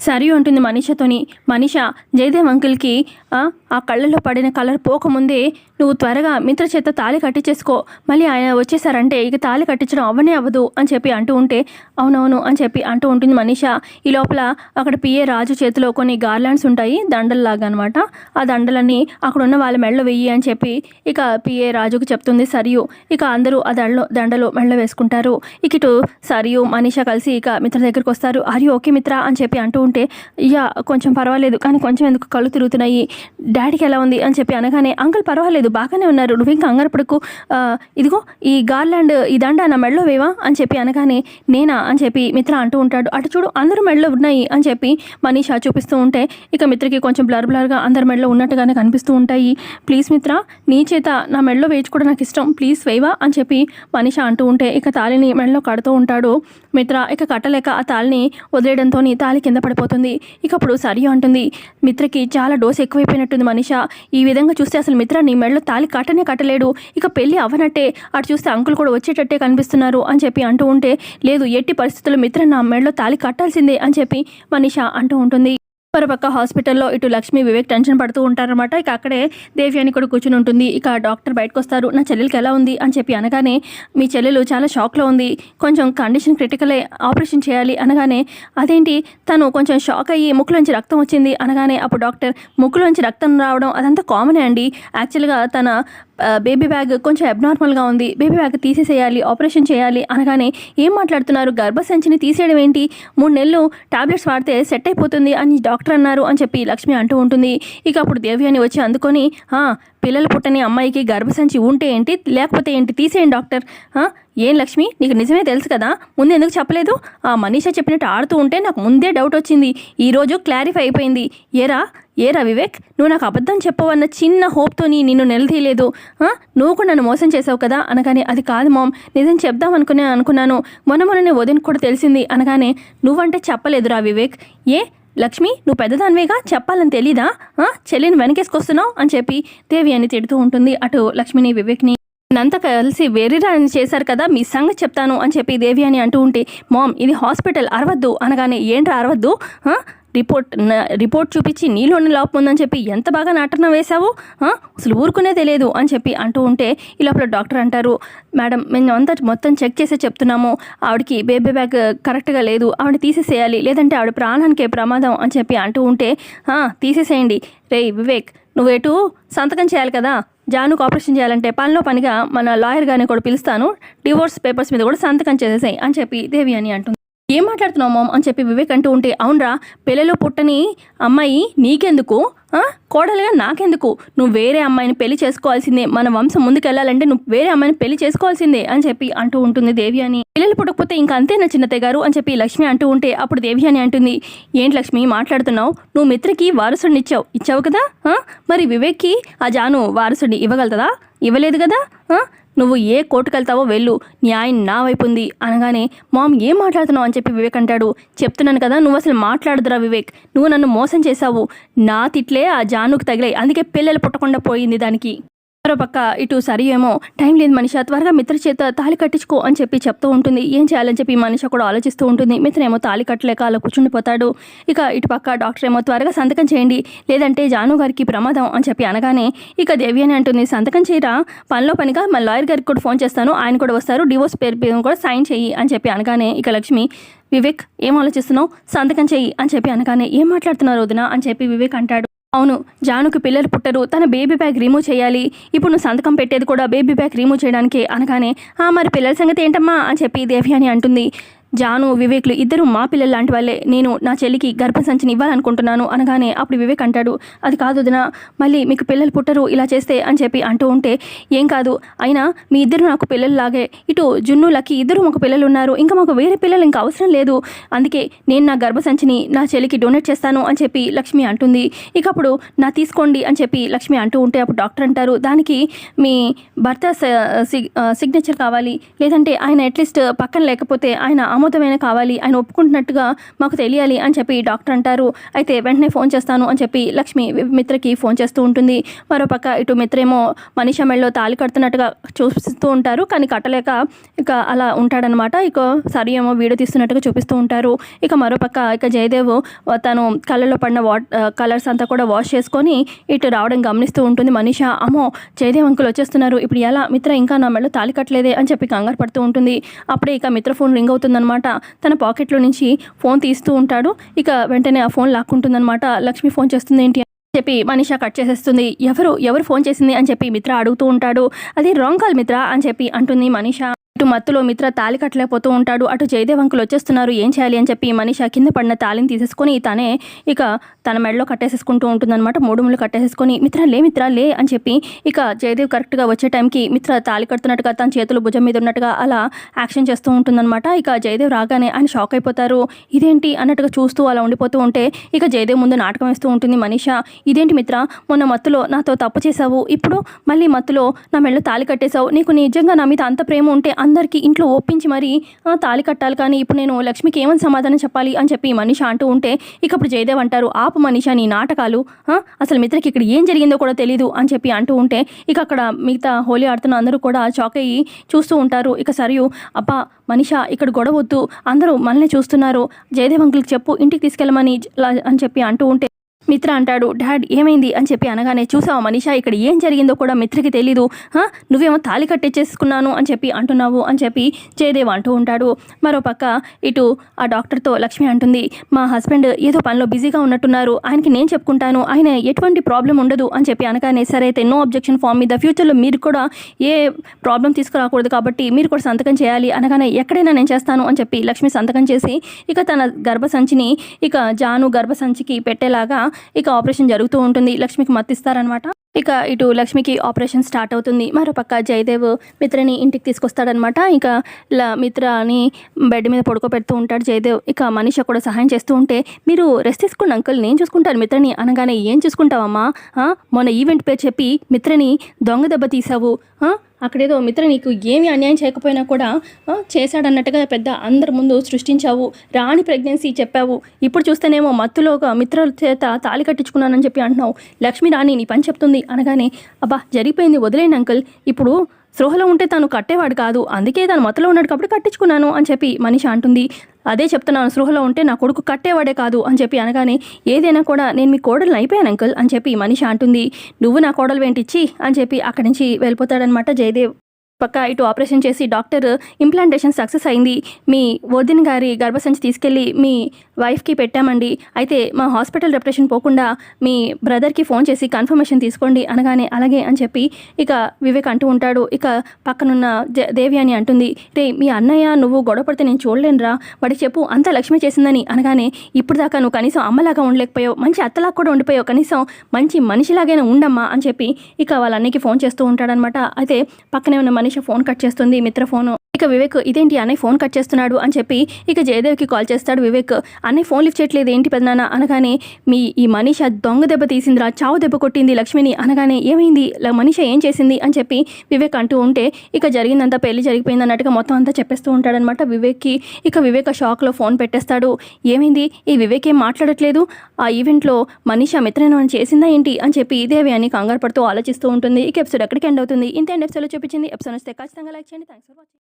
సరి ఉంటుంది మనీషతోని. మనీష జయదేవ్ అంకుల్కి ఆ, కళ్ళలో పడిన కలర్ పోకముందే నువ్వు త్వరగా మిత్ర చేత తాళి కట్టించేసుకో. మళ్ళీ ఆయన వచ్చేసారంటే ఇక తాళి కట్టించడం అవ్వనే అవ్వదు అని చెప్పి అంటూ ఉంటే అవునవును అని చెప్పి అంటూ ఉంటుంది మనీష. ఈ లోపల అక్కడ పిఏ రాజు చేతిలో కొన్ని గార్లాండ్స్ ఉంటాయి దండల్లాగా అనమాట ఆ దండలన్నీ అక్కడ ఉన్న వాళ్ళ మెళ్ళ వెయ్యి అని చెప్పి ఇక పిఏ రాజుకు చెప్తుంది సరియు. ఇక అందరూ ఆ దండలో దండలు మెళ్ళ వేసుకుంటారు. ఇక ఇటు సరియు మనీష కలిసి ఇక మిత్ర దగ్గరికి వస్తారు. అరే ఓకే మిత్ర? అని చెప్పి అంటూ అనుకుంటే యా కొంచెం పర్వాలేదు కానీ కొంచెం ఎందుకు కళ్ళు తిరుగుతున్నాయి? డాడీకి ఎలా ఉంది? అని చెప్పి అనగానే అంకుల్ పర్వాలేదు బాగానే ఉన్నారు. నువ్వు ఇంకా అంగరపడకు ఇదిగో ఈ గార్లాండ్ ఈ దండ నా మెడలో వేవా? అని చెప్పి అనగానే నేనా? అని చెప్పి మిత్ర అంటూ ఉంటాడు. అటు చూడు అందరూ మెడలో ఉన్నాయి అని చెప్పి మనీషా చూపిస్తూ ఉంటే ఇక మిత్రకి కొంచెం బ్లర్ బ్లర్గా అందరి మెడలో ఉన్నట్టుగానే కనిపిస్తూ ఉంటాయి. ప్లీజ్ మిత్ర నీ చేత నా మెడలో వేయించుకోవడం నాకు ఇష్టం. ప్లీజ్ వేవా? అని చెప్పి మనీషా అంటూ ఉంటే ఇక తాళిని మెడలో కడుతూ ఉంటాడు. మిత్ర ఇక కట్టలేక ఆ తాళిని వదిలేయడంతో తాళి కింద వెళ్ళిపోతుంది. ఇక అప్పుడు సరియు అంటుంది మిత్రకి చాలా డోస్ ఎక్కువైపోయినట్టుంది మనిష. ఈ విధంగా చూస్తే అసలు మిత్ర నీ మెడలో తాళి కట్టనే కట్టలేడు. ఇక పెళ్ళి అవ్వనట్టే. అటు చూస్తే అంకుల్ కూడా వచ్చేటట్టే కనిపిస్తున్నారు అని చెప్పి అంటూ ఉంటే లేదు ఎట్టి పరిస్థితుల్లో మిత్ర నా మెడలో తాళి కట్టాల్సిందే అని చెప్పి మనిష అంటూ ఉంటుంది. మరోపక్క హాస్పిటల్లో ఇటు లక్ష్మి వివేక్ టెన్షన్ పడుతూ ఉంటారనమాట ఇక అక్కడే దేవి అని కూడా కూర్చుని ఉంటుంది. ఇక డాక్టర్ బయటకు వస్తారు నా చెల్లెలకి ఎలా ఉంది? అని చెప్పి అనగానే మీ చెల్లెలు చాలా షాక్లో ఉంది. కొంచెం కండిషన్ క్రిటికలే ఆపరేషన్ చేయాలి. అనగానే అదేంటి? తను కొంచెం షాక్ అయ్యి ముక్కులోంచి రక్తం వచ్చింది. అనగానే అప్పుడు డాక్టర్ ముక్కులోంచి రక్తం రావడం అదంతా కామనే అండి. యాక్చువల్గా తన బేబీ బ్యాగ్ కొంచెం అబ్నార్మల్గా ఉంది. బేబీ బ్యాగ్ తీసేసేయాలి ఆపరేషన్ చేయాలి అనగానే ఏం మాట్లాడుతున్నారు? గర్భసంచిని తీసేయడం ఏంటి? మూడు నెలలు టాబ్లెట్స్ వాడితే సెట్ అయిపోతుంది అని డాక్టర్ అన్నారు అని చెప్పి లక్ష్మి అంటూ ఉంటుంది. ఇక అప్పుడు దేవ్యాన్ని వచ్చి అందుకొని పిల్లలు పుట్టని అమ్మాయికి గర్భసంచి ఉంటే ఏంటి? లేకపోతే ఏంటి? తీసేయండి డాక్టర్. ఏం లక్ష్మి? నీకు నిజమే తెలుసు కదా? ముందు ఎందుకు చెప్పలేదు? ఆ మనీష చెప్పినట్టు ఆడుతూ ఉంటే నాకు ముందే డౌట్ వచ్చింది. ఈరోజు క్లారిఫై అయిపోయింది. ఏరా ఏ రవివేక్ నువ్వు నాకు అబద్ధం చెప్పవన్న చిన్న హోప్తోని నిన్ను నిలదీయలేదు. నువ్వు కూడా నన్ను మోసం చేసావు కదా అనగానే అది కాదు మామ్. నిజం చెప్దాం అనుకునే అనుకున్నాను. మొన్న మొన్ననే వదిన కూడా తెలిసింది అనగానే నువ్వంటే చెప్పలేదురా వివేక్. ఏ? లక్ష్మి నువ్వు పెద్దదానివేగా? చెప్పాలని తెలీదా? చెల్లిని వెనకేసుకొస్తున్నావు అని చెప్పి దేవి అని తిడుతూ ఉంటుంది. అటు లక్ష్మిని వివేక్ని. అంతా కలిసి వేరేరా చేశారు కదా మీ సంగతి చెప్తాను అని చెప్పి దేవి అని అంటూ ఉంటే మామ్ ఇది హాస్పిటల్ అరవద్దు అనగానే ఏంట్రా అరవద్దు? రిపోర్ట్ రిపోర్ట్ చూపించి నీలోని లోపం ఉందని చెప్పి ఎంత బాగా నాటన వేశావు? అసలు ఊరుకునే తెలియదు అని చెప్పి అంటూ ఉంటే ఈ లోపల డాక్టర్ అంటారు మేడం మేము అంతా మొత్తం చెక్ చేసే చెప్తున్నాము. ఆవిడకి బేబీ బ్యాగ్ కరెక్ట్గా లేదు. ఆవిడ తీసేసేయాలి. లేదంటే ఆవిడ ప్రాణానికే ప్రమాదం అని చెప్పి అంటూ ఉంటే తీసేసేయండి. రేయ్ వివేక్ నువ్వు ఎటు? సంతకం చేయాలి కదా. జానుకు ఆపరేషన్ చేయాలంటే పనిలో పనిగా మన లాయర్ గారిని కూడా పిలుస్తాను. డివోర్స్ పేపర్స్ మీద కూడా సంతకం చేసేసాయి అని చెప్పి దేవి అని అంటుంది. ఏం మాట్లాడుతున్నావు మామ్? అని చెప్పి వివేక్ అంటూ ఉంటే అవునరా పెళ్ళిలో పుట్టని అమ్మాయి నీకెందుకు? కోడలుగా నాకెందుకు? నువ్వు వేరే అమ్మాయిని పెళ్ళి చేసుకోవాల్సిందే. మన వంశం ముందుకెళ్ళాలంటే నువ్వు వేరే అమ్మాయిని పెళ్ళి చేసుకోవాల్సిందే అని చెప్పి అంటూ ఉంటుంది దేవి అని పిల్లలు పుట్టకపోతే ఇంకా అంతేనా చిన్నతయ్య గారు? అని చెప్పి లక్ష్మి అంటూ ఉంటే అప్పుడు దేవి అని అంటుంది ఏంటి లక్ష్మి మాట్లాడుతున్నావు? నువ్వు మిత్రకి వారసుడిని ఇచ్చావు. ఇచ్చావు కదా? మరి వివేక్కి ఆ జాను వారసుడిని ఇవ్వగలుగుతుందా ఇవ్వలేదు కదా? నువ్వు ఏ కోర్టుకు వెళ్తావో వెళ్ళు న్యాయం నా వైపు ఉంది అనగానే మామ్ ఏం మాట్లాడుతున్నావు? అని చెప్పి వివేక్ అంటాడు. చెప్తున్నాను కదా నువ్వు అసలు మాట్లాడుదురా వివేక్. నువ్వు నన్ను మోసం చేశావు. నా తిట్లే ఆ జానుకు తగిలాయి. అందుకే పిల్లలు పుట్టకుండా పోయింది దానికి. మరోపక్క ఇటు సరి ఏమో టైం లేదు మనిష త్వరగా మిత్ర చేత తాళి కట్టించుకో అని చెప్పి చెప్తూ ఉంటుంది. ఏం చేయాలని చెప్పి మనిష కూడా ఆలోచిస్తూ ఉంటుంది. మిత్ర ఏమో తాళి కట్టలేక అలా కూర్చుండిపోతాడు. ఇక ఇటు పక్క డాక్టర్ ఏమో త్వరగా సంతకం చేయండి. లేదంటే జాను గారికి ప్రమాదం అని చెప్పి అనగానే ఇక దేవి అని అంటుంది సంతకం చేయరా? పనిలో పనిగా మా లాయర్ గారికి కూడా ఫోన్ చేస్తాను. ఆయన కూడా వస్తారు. డివోర్స్ పేరు కూడా సైన్ చెయ్యి అని చెప్పి అనగానే ఇక లక్ష్మి వివేక్ ఏం ఆలోచిస్తున్నావు? సంతకం చెయ్యి అని చెప్పి అనగానే ఏం మాట్లాడుతున్నారు వదిన? అని చెప్పి వివేక్ అంటాడు. అవును జానుకి పిల్లలు పుట్టరు తన బేబీ బ్యాగ్ రిమూవ్ చేయాలి. ఇప్పుడు నువ్వు సంతకం పెట్టేది కూడా బేబీ బ్యాగ్ రిమూవ్ చేయడానికి అనగానే ఆ మరి పిల్లల సంగతి ఏంటమ్మా? అని చెప్పి దేవి అని అంటుంది. జాను వివేక్లు ఇద్దరు మా పిల్లలు లాంటి వాళ్ళే. నేను నా చెల్లికి గర్భసంచిని ఇవ్వాలనుకుంటున్నాను అనగానే అప్పుడు వివేక్ అంటాడు అది కాదు వదిన మళ్ళీ మీకు పిల్లలు పుట్టరు ఇలా చేస్తే అని చెప్పి అంటూ ఉంటే ఏం కాదు అయినా మీ ఇద్దరు నాకు పిల్లల్లాగే ఇటు జున్ను లకి ఇద్దరు మాకు పిల్లలు ఉన్నారు. ఇంకా మాకు వేరే పిల్లలు ఇంకా అవసరం లేదు. అందుకే నేను నా గర్భసంచిని నా చెల్లికి డొనేట్ చేస్తాను అని చెప్పి లక్ష్మి అంటుంది. ఇక అప్పుడు నా తీసుకోండి అని చెప్పి లక్ష్మి అంటూ ఉంటే అప్పుడు డాక్టర్ అంటారు దానికి మీ భర్త సిగ్నేచర్ కావాలి. లేదంటే ఆయన అట్లీస్ట్ పక్కన లేకపోతే ఆయన ఆమోదమైన కావాలి ఆయన ఒప్పుకుంటున్నట్టుగా మాకు తెలియాలి అని చెప్పి డాక్టర్ అంటారు. అయితే వెంటనే ఫోన్ చేస్తాను అని చెప్పి లక్ష్మి మిత్రకి ఫోన్ చేస్తూ ఉంటుంది. మరోపక్క ఇటు మిత్రేమో మనిషి మెళ్ళలో తాళి కడుతున్నట్టుగా చూపిస్తూ ఉంటారు. కానీ కట్టలేక ఇక అలా ఉంటాడనమాట ఇక సరి ఏమో వీడియో తీస్తున్నట్టుగా చూపిస్తూ ఉంటారు. ఇక మరోపక్క ఇక జయదేవ్ తను కళ్ళలో పడిన వాట్ కలర్స్ అంతా కూడా వాష్ చేసుకొని ఇటు రావడం గమనిస్తూ ఉంటుంది మనీష. అమ్మో జయదేవ్ అంకుల్ వచ్చేస్తున్నారు. ఇప్పుడు ఎలా? మిత్ర ఇంకా నా మెళ్ళలో తాళి కట్టలేదే అని చెప్పి కంగారు పడుతూ ఉంటుంది. అప్పుడే ఇక మిత్ర ఫోన్ రింగ్ అవుతుందన్నమాట. తన పాకెట్లో నుంచి ఫోన్ తీస్తూ ఉంటాడు. ఇక వెంటనే ఆ ఫోన్ లాక్కుంటుందనమాట లక్ష్మి ఫోన్ చేస్తుంది ఏంటి? అని చెప్పి మనిష కట్ చేసేస్తుంది. ఎవరు? ఎవరు ఫోన్ చేసింది? అని చెప్పి మిత్ర అడుగుతూ ఉంటాడు. అది రాంగ్ కాల్ మిత్ర? అని చెప్పి అంటుంది మనిష. ఇటు మత్తులో మిత్ర తాలి కట్టలేకపోతూ ఉంటాడు. అటు జయదేవ్ అంకులు వచ్చేస్తున్నారు. ఏం చేయాలి అని చెప్పి మనిష కింద పడిన తాలిని తీసేసుకొని తనే ఇక తన మెడలో కట్టేసేసుకుంటూ ఉంటుందన్నమాట. మూడు ముళ్ళు కట్టేసేసుకొని మిత్ర లే మిత్ర లే అని చెప్పి ఇక జయదేవ్ కరెక్ట్గా వచ్చే టైంకి మిత్ర తాలి కడుతున్నట్టుగా తన చేతులు భుజం మీద ఉన్నట్టుగా అలా యాక్షన్ చేస్తూ ఉంటుందన్నమాట. ఇక జయదేవ్ రాగానే ఆయన షాక్ అయిపోతారు. ఇదేంటి? అన్నట్టుగా చూస్తూ అలా ఉండిపోతూ ఉంటే ఇక జయదేవ్ ముందు నాటకం వేస్తూ ఉంటుంది మనిష. ఇదేంటి మిత్ర? మొన్న మత్తులో నాతో తప్పు చేశావు. ఇప్పుడు మళ్ళీ మత్తులో నా మెడలో తాలి కట్టేశావు. నీకు నిజంగా నా మీద అంత ప్రేమ ఉంటే అందరికీ ఇంట్లో ఒప్పించి మరీ తాళి కట్టాలి కానీ ఇప్పుడు నేను లక్ష్మికి ఏమని సమాధానం చెప్పాలి? అని చెప్పి మనీష అంటూ ఉంటే ఇక అప్పుడు జయదేవ్ అంటారు ఆపు మనీష నీ నాటకాలు అసలు మిత్రకి ఇక్కడ ఏం జరిగిందో కూడా తెలీదు అని చెప్పి అంటూ ఉంటే ఇక అక్కడ మిగతా హోలీ ఆడుతున్న అందరూ కూడా షాక్ అయ్యి చూస్తూ ఉంటారు. ఇక సరియు అబ్బా మనిష ఇక్కడ గొడవ వద్దు అందరూ మనల్ని చూస్తున్నారు జయదేవ్ అంకుల్కి చెప్పు ఇంటికి తీసుకెళ్ళమని అని చెప్పి అంటూ ఉంటే మిత్ర అంటాడు డాడ్ ఏమైంది? అని చెప్పి అనగానే చూసావా మనీషా ఇక్కడ ఏం జరిగిందో కూడా మిత్రకి తెలీదు. నువ్వేమో తాలి కట్టించేసుకున్నాను అని చెప్పి అంటున్నావు అని చెప్పి జయదేవ్ అంటూ ఉంటాడు. మరోపక్క ఇటు ఆ డాక్టర్తో లక్ష్మి అంటుంది మా హస్బెండ్ ఏదో పనిలో బిజీగా ఉన్నట్టున్నారు. ఆయనకి నేను చెప్పుకుంటాను. ఆయన ఎటువంటి ప్రాబ్లం ఉండదు అని చెప్పి అనగానే సరే అయితే నో అబ్జెక్షన్ ఫామ్ మీద ఫ్యూచర్లో మీరు కూడా ఏ ప్రాబ్లం తీసుకురాకూడదు కాబట్టి మీరు కూడా సంతకం చేయాలి అనగానే ఎక్కడైనా నేను చేస్తాను అని చెప్పి లక్ష్మి సంతకం చేసి ఇక తన గర్భసంచిని ఇక జాను గర్భసంచికి పెట్టేలాగా ఇక ఆపరేషన్ జరుగుతూ ఉంటుంది. లక్ష్మికి మత్తిస్తారనమాట ఇక ఇటు లక్ష్మికి ఆపరేషన్ స్టార్ట్ అవుతుంది. మరోపక్క జయదేవ్ మిత్రని ఇంటికి తీసుకొస్తాడనమాట ఇక ల మిత్రని బెడ్ మీద పడుకోబెడుతూ ఉంటాడు జయదేవ్. ఇక మనిషి కూడా సహాయం చేస్తూ ఉంటే మీరు రెస్ట్ తీసుకోండి అంకుల్ నేను చూసుకుంటాను మిత్రని అనగానే ఏం చూసుకుంటావమ్మా? మొన్న ఈవెంట్ పేరు చెప్పి మిత్రని దొంగ దెబ్బ తీసావు అక్కడేదో మిత్ర నీకు ఏమి అన్యాయం చేయకపోయినా కూడా చేశాడన్నట్టుగా పెద్ద అందరి ముందు సృష్టించావు రాణి ప్రెగ్నెన్సీ చెప్పావు. ఇప్పుడు చూస్తేనేమో మత్తులోగా మిత్రుల చేత తాళి కట్టించుకున్నానని చెప్పి అంటున్నావు. లక్ష్మి రాణి నీ పని చెప్తుంది. అనగానే అబ్బా జరిగిపోయింది వదిలేను అంకుల్. ఇప్పుడు స్పృహలో ఉంటే తను కట్టేవాడు కాదు. అందుకే తను మత్తులో ఉన్నాడు కాబట్టి కట్టించుకున్నాను అని చెప్పి మనిషి అంటుంది. అదే చెప్తున్నాను సృహలో ఉంటే నా కొడుకు కట్టేవాడే కాదు అని చెప్పి అనగానే ఏదైనా కూడా నేను మీ కోడలు అయిపోయాను అంకుల్ అని చెప్పి మనిషి అంటుంది. నువ్వు నా కోడలు వెంటిచ్చి అని చెప్పి అక్కడి నుంచి వెళ్ళిపోతాడనమాట జయదేవ్. పక్క ఇటు ఆపరేషన్ చేసి డాక్టర్ ఇంప్లాంటేషన్ సక్సెస్ అయింది. మీ వదిన గారి గర్భసంచి తీసుకెళ్ళి మీ వైఫ్కి పెట్టామండి. అయితే మా హాస్పిటల్ రెప్యుటేషన్ పోకుండా మీ బ్రదర్కి ఫోన్ చేసి కన్ఫర్మేషన్ తీసుకోండి అనగానే అలాగే అని చెప్పి ఇక వివేక్ అంటూ ఉంటాడు. ఇక పక్కనున్న దేవి అని అంటుంది. రే మీ అన్నయ్య నువ్వు గొడవ పడితే నేను చూడలేనురా. వాడికి చెప్పు అంత లక్ష్మి చేసిందని అనగానే ఇప్పుడు దాకా నువ్వు కనీసం అమ్మలాగా ఉండలేకపోయావు. మంచి అత్తలాగా కూడా ఉండిపోయావు. కనీసం మంచి మనిషిలాగైనా ఉండమ్మా అని చెప్పి ఇక వాళ్ళ అన్నయ్యకి ఫోన్ చేస్తూ ఉంటాడనమాట. అయితే పక్కనే ఉన్న మనిషి ఫోన్ కట్ చేస్తుంది మిత్ర ఫోను ఇక వివేక్ ఇదేంటి అన్నయ్య ఫోన్ కట్ చేస్తున్నాడు అని చెప్పి ఇక జయదేవ్కి కాల్ చేస్తాడు వివేక్. అన్నయ్య ఫోన్ లిఫ్ట్ చేయట్లేదు ఏంటి పెద్దనాన్న అనగానే మీ ఈ మనీష దొంగ దెబ్బ తీసిందిరా చావు దెబ్బ కొట్టింది లక్ష్మిని. అనగానే ఏమైంది? మనీష ఏం చేసింది? అని చెప్పి వివేక్ అంటూ ఉంటే ఇక జరిగిందంతా పెళ్ళి జరిగిపోయింది అన్నట్టుగా మొత్తం అంతా చెప్పేస్తూ ఉంటాడనమాట వివేక్కి. ఇక వివేక్ షాక్లో ఫోన్ పెట్టేస్తాడు. ఏమైంది? ఈ వివేక్ ఏం మాట్లాడట్లేదు? ఆ ఈవెంట్లో మనీష మిత్రనం చేసిందా ఏంటి? అని చెప్పి ఇదేవి అని కంగారు పడుతూ ఆలోచిస్తూ ఉంటుంది. ఇక ఎపిసోడ్ ఎక్కడికి ఎండ్ అవుతుంది? ఇంత ఎండ్ ఎపిసోడ్లో చూపించింది ఎపిసోడ్ వస్తే ఖచ్చితంగా లైక్ చేయండి. Thanks for watching.